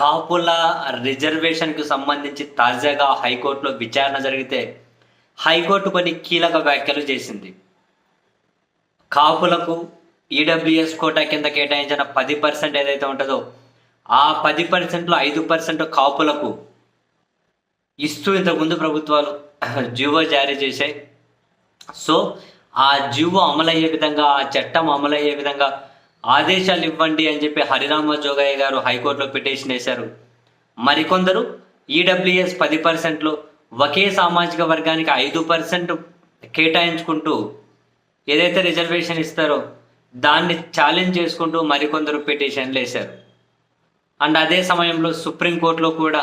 కాపుల రిజర్వేషన్కు సంబంధించి తాజాగా హైకోర్టులో విచారణ జరిగితే హైకోర్టు కొన్ని కీలక వ్యాఖ్యలు చేసింది. కాపులకు ఈడబ్ల్యూఎస్ కోటా కింద కేటాయించిన పది పర్సెంట్ ఏదైతే ఉంటుందో ఆ పది పర్సెంట్లో ఐదు పర్సెంట్ కాపులకు ఇస్తూ ఇంతకుముందు ప్రభుత్వాలు జీవో జారీ చేశాయి. సో ఆ జీవో అమలయ్యే విధంగా ఆ చట్టం అమలయ్యే విధంగా ఆదేశాలు ఇవ్వండి అని చెప్పి హరిరామ జోగయ్య గారు హైకోర్టులో పిటిషన్ వేశారు. మరికొందరు ఈడబ్ల్యూఎస్ పది పర్సెంట్లో ఒకే సామాజిక వర్గానికి ఐదు పర్సెంట్ కేటాయించుకుంటూ ఏదైతే రిజర్వేషన్ ఇస్తారో దాన్ని ఛాలెంజ్ చేసుకుంటూ మరికొందరు పిటిషన్లు వేశారు. అండ్ అదే సమయంలో సుప్రీంకోర్టులో కూడా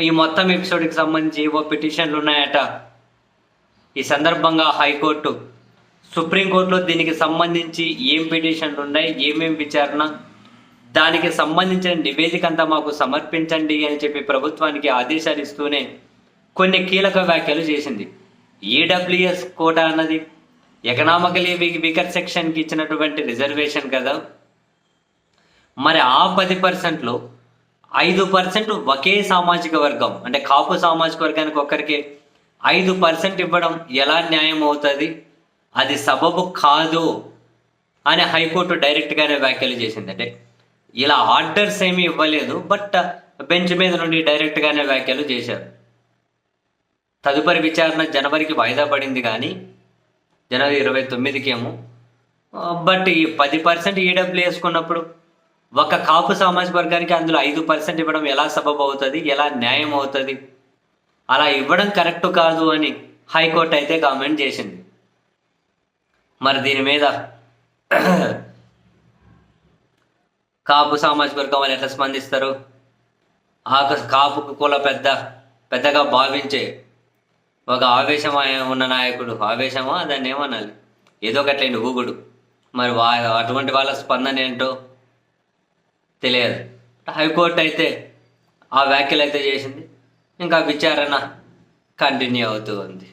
ఈ మొత్తం ఎపిసోడ్కి సంబంధించి ఓ పిటిషన్లు ఉన్నాయట. ఈ సందర్భంగా హైకోర్టు సుప్రీంకోర్టులో దీనికి సంబంధించి ఏం పిటిషన్లు ఉన్నాయి ఏమేమి విచారణ? దానికి సంబంధించిన నివేదిక అంతా మాకు సమర్పించండి అని చెప్పి ప్రభుత్వానికి ఆదేశాలు ఇస్తూనే కొన్ని కీలక వ్యాఖ్యలు చేసింది. ఈడబ్ల్యూఎస్ కోటా అన్నది ఎకనామికలీ వీకర్ సెక్షన్కి ఇచ్చినటువంటి రిజర్వేషన్ కదా. మరి ఆ పది పర్సెంట్లో ఐదు పర్సెంట్ ఒకే సామాజిక వర్గం అంటే కాపు సామాజిక వర్గానికి ఒక్కరికి ఐదు పర్సెంట్ ఇవ్వడం ఎలా న్యాయం అవుతుంది? అది సబబు కాదు అని హైకోర్టు డైరెక్ట్గానే వ్యాఖ్యలు చేసింది అంటే ఇలా ఆర్డర్స్ ఏమీ ఇవ్వలేదు బట్ బెంచ్ మీద నుండి డైరెక్ట్గానే వ్యాఖ్యలు చేశారు. తదుపరి విచారణ జనవరికి వాయిదా పడింది కానీ జనవరి ఇరవై తొమ్మిదికేమో బట్ ఈ పది పర్సెంట్ ఈడబ్ల్యూ వేసుకున్నప్పుడు ఒక కాపు సామాజిక వర్గానికి అందులో ఐదు పర్సెంట్ ఇవ్వడం ఎలా సబబు అవుతుంది ఎలా న్యాయం అవుతుంది అలా ఇవ్వడం కరెక్ట్ కాదు అని హైకోర్టు అయితే కామెంట్ చేసింది. మరి దీని మీద కాపు సామాజిక వర్గం వాళ్ళు ఎట్లా స్పందిస్తారు? ఆ కాపుకు కుల పెద్ద పెద్దగా భావించే ఒక ఆవేశం ఉన్న నాయకుడు? ఆవేశమా? దాన్ని ఏమనాలి? ఏదో ఒకట్లేండి ఊగుడు. మరి వా అటువంటి వాళ్ళ స్పందన ఏంటో తెలియదు. హైకోర్టు అయితే ఆ వ్యాఖ్యలు అయితే చేసింది. ఇంకా విచారణ కంటిన్యూ అవుతూ ఉంది.